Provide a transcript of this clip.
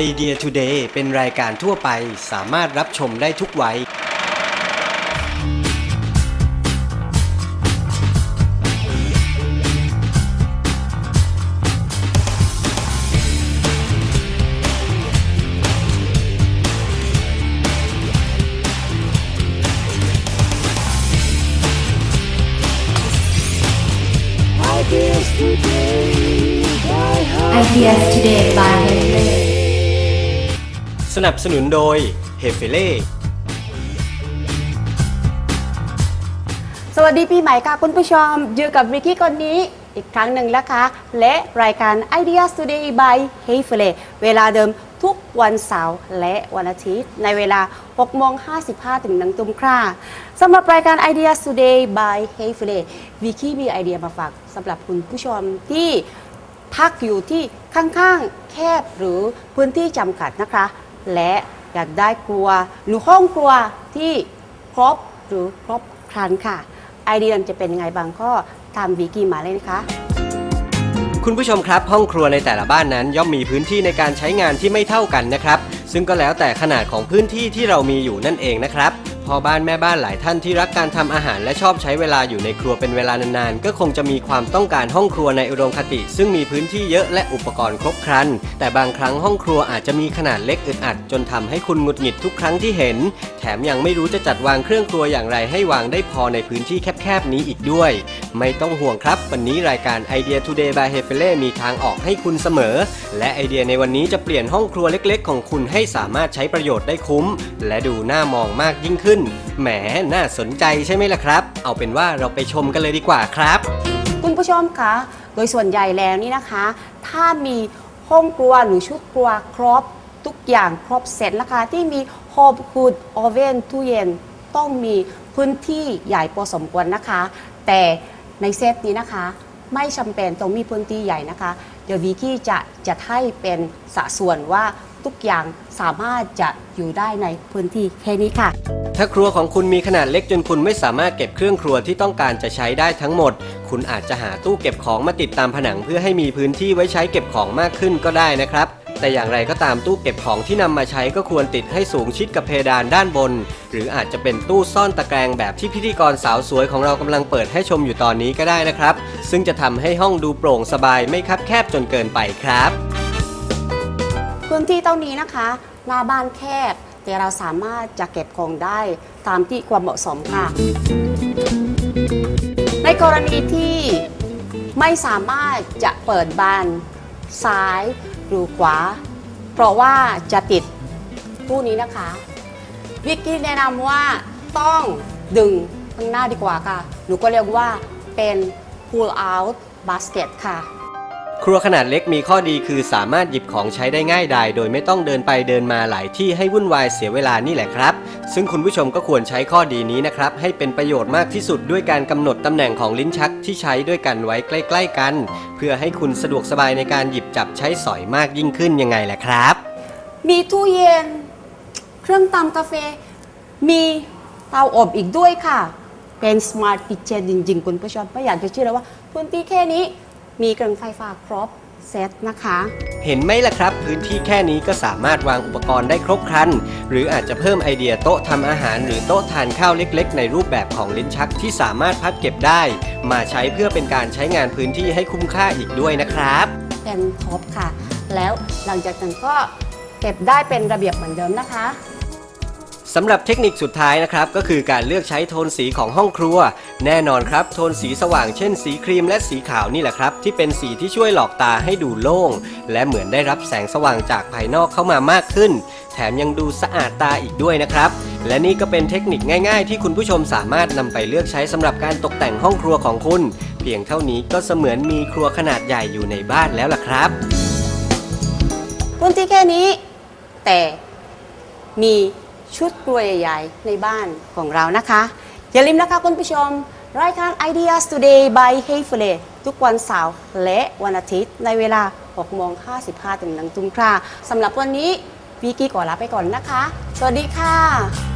Idea Today เป็นรายการทั่วไปสามารถรับชมได้ทุกวัย Ideas Today by Henry สนับสนุนโดยเฮเฟเล่สวัสดีปีใหม่ค่ะคุณผู้ชมอยู่กับวิกกี้คนนี้อีกครั้งหนึ่งแล้วคะ และรายการ Idea Today by h e y f l e เวลาเดิมทุกวันเสาร์และวันอาทิตย์ ในเวลา6โมง55 ถึง1ทุ่มคร่าสำหรับรายการ Idea Today by h e y f l e วิกกี้มีไอเดียมาฝากสำหรับคุณผู้ชมที่พักอยู่ที่ข้างๆ แคบหรือพื้นที่จำกัดนะคะ และอยากได้ครัว หรือห้องครัวที่ครบหรือครบครันค่ะ ไอเดียจะเป็นยังไงบางก็ตามวิกิมาเลยนะคะ คุณผู้ชมครับห้องครัวในแต่ละบ้านนั้น ย่อมมีพื้นที่ในการใช้งานที่ไม่เท่ากันนะครับ ซึ่งก็แล้วแต่ขนาดของพื้นที่ที่เรามีอยู่นั่นเองนะครับ พ่อบ้านแม่บ้านหลายท่านที่รักการทำอาหารและชอบใช้เวลาอยู่ในครัวเป็นเวลานานๆ ก็คงจะมีความต้องการห้องครัวในอุดมคติ ซึ่งมีพื้นที่เยอะและอุปกรณ์ครบครัน แต่บางครั้งห้องครัวอาจจะมีขนาดเล็กอึดอัด จนทำให้คุณหงุดหงิดทุกครั้งที่เห็น แถมยังไม่รู้จะจัดวางเครื่องครัวอย่างไรให้วางได้พอในพื้นที่แคบๆนี้อีกด้วย ไม่ต้องห่วงครับ วันนี้รายการ Idea Today by h e f e l e มีทางออกให้คุณเสมอ และไอเดียในวันนี้จะเปลี่ยนห้องครัวเล็กๆ ของคุณให้สามารถใช้ประโยชน์ได้คุ้ม และดูน่ามองมากยิ่งขึ้น แหม น่าสนใจใช่ไหมล่ะครับ เอาเป็นว่าเราไปชมกันเลยดีกว่าครับ คุณผู้ชมคะ โดยส่วนใหญ่แล้วนี่นะคะ ถ้ามีห้องครัวหรือชุดครัวครบทุกอย่างครบเสร็จนะคะที่มีโฮมคูดโอเวนตู้เย็นต้องมีพื้นที่ใหญ่พอสมควรนะคะ แต่ ในเซตนี้นะคะ ไม่จำเป็นต้องมีพื้นที่ใหญ่นะคะ เดี๋ยววิกกี้จะจะให้เป็นสัดส่วนว่าทุกอย่างสามารถจะอยู่ได้ในพื้นที่แค่นี้ค่ะ ถ้าครัวของคุณมีขนาดเล็กจนคุณไม่สามารถเก็บเครื่องครัวที่ต้องการจะใช้ได้ทั้งหมด คุณอาจจะหาตู้เก็บของมาติดตามผนังเพื่อให้มีพื้นที่ไว้ใช้เก็บของมากขึ้นก็ได้นะครับ แต่อย่างไรก็ตามตู้เก็บของที่นำมาใช้ก็ควรติดให้สูงชิดกับเพดานด้านบน หรืออาจจะเป็นตู้ซ่อนตะแกรงแบบที่พิธีกรสาวสวยของเรากำลังเปิดให้ชมอยู่ตอนนี้ก็ได้นะครับ ซึ่งจะทำให้ห้องดูโปร่งสบายไม่คับแคบจนเกินไปครับ พื้นที่เท่านี้นะคะหน้าบ้านแคบ แต่เราสามารถจะเก็บของได้ตามที่ความเหมาะสมค่ะ ในกรณีที่ไม่สามารถจะเปิดบานซ้าย รูขวา เพราะว่าจะติดตู้นี้นะคะวิกกี้แนะนำว่าต้องดึงข้างหน้าดีกว่าค่ะ หนูก็เรียกว่าเป็น pull out basket ค่ะ ครัวขนาดเล็กมีข้อดีคือสามารถหยิบของใช้ได้ง่ายดายโดยไม่ต้องเดินไปเดินมาหลายที่ให้วุ่นวายเสียเวลานี่แหละครับ ซึ่งคุณผู้ชมก็ควรใช้ข้อดีนี้นะครับ ให้เป็นประโยชน์มากที่สุดด้วยการกำหนดตำแหน่งของลิ้นชักที่ใช้ด้วยกันไว้ใกล้ ๆ กัน เพื่อให้คุณสะดวกสบายในการหยิบจับใช้สอยมากยิ่งขึ้นยังไงแหละครับ มีตู้เย็น เครื่องตำกาแฟ มีเตาอบอีกด้วยค่ะ เป็นสมาร์ทกิ t เ e n จริง ๆ คุณผู้ชมไม่อยากจะเชื่อเลยว่าพื้นที่แค่นี้มีเครื่องไฟฟ้าครบ เซตนะคะ เห็นไหมล่ะครับ พื้นที่แค่นี้ก็สามารถวางอุปกรณ์ได้ครบครัน หรืออาจจะเพิ่มไอเดียโต๊ะทำอาหาร หรือโต๊ะทานข้าวเล็กๆ ในรูปแบบของลิ้นชักที่สามารถพับเก็บได้ มาใช้เพื่อเป็นการใช้งานพื้นที่ให้คุ้มค่าอีกด้วยนะครับ เป็นท็อปค่ะ แล้วหลังจากนั้นก็เก็บได้เป็นระเบียบเหมือนเดิมนะคะ สำหรับเทคนิคสุดท้ายนะครับก็คือการเลือกใช้โทนสีของห้องครัว แน่นอนครับ โทนสีสว่างเช่นสีครีมและสีขาวนี่แหละครับ ที่เป็นสีที่ช่วยหลอกตาให้ดูโล่ง และเหมือนได้รับแสงสว่างจากภายนอกเข้ามามากขึ้น แถมยังดูสะอาดตาอีกด้วยนะครับ และนี่ก็เป็นเทคนิคง่าย ๆ ที่คุณผู้ชมสามารถนำไปเลือกใช้สำหรับการตกแต่งห้องครัวของคุณ เพียงเท่านี้ก็เสมือนมีครัวขนาดใหญ่อยู่ในบ้านแล้วล่ะครับพื้นที่แค่นี้ แต่มี ชุดกลวยใหญ่ๆในบ้านของเรานะคะ อย่าลืมนะคะคุณผู้ชม รายการ Ideas Today by h e y f l e ทุกวันเสาร์และวันอาทิตย์ในเวลา6โมง55ถึง1ทุ่มค่ะสำหรับวันนี้วิกกี้ขอลาไปก่อนนะคะ สวัสดีค่ะ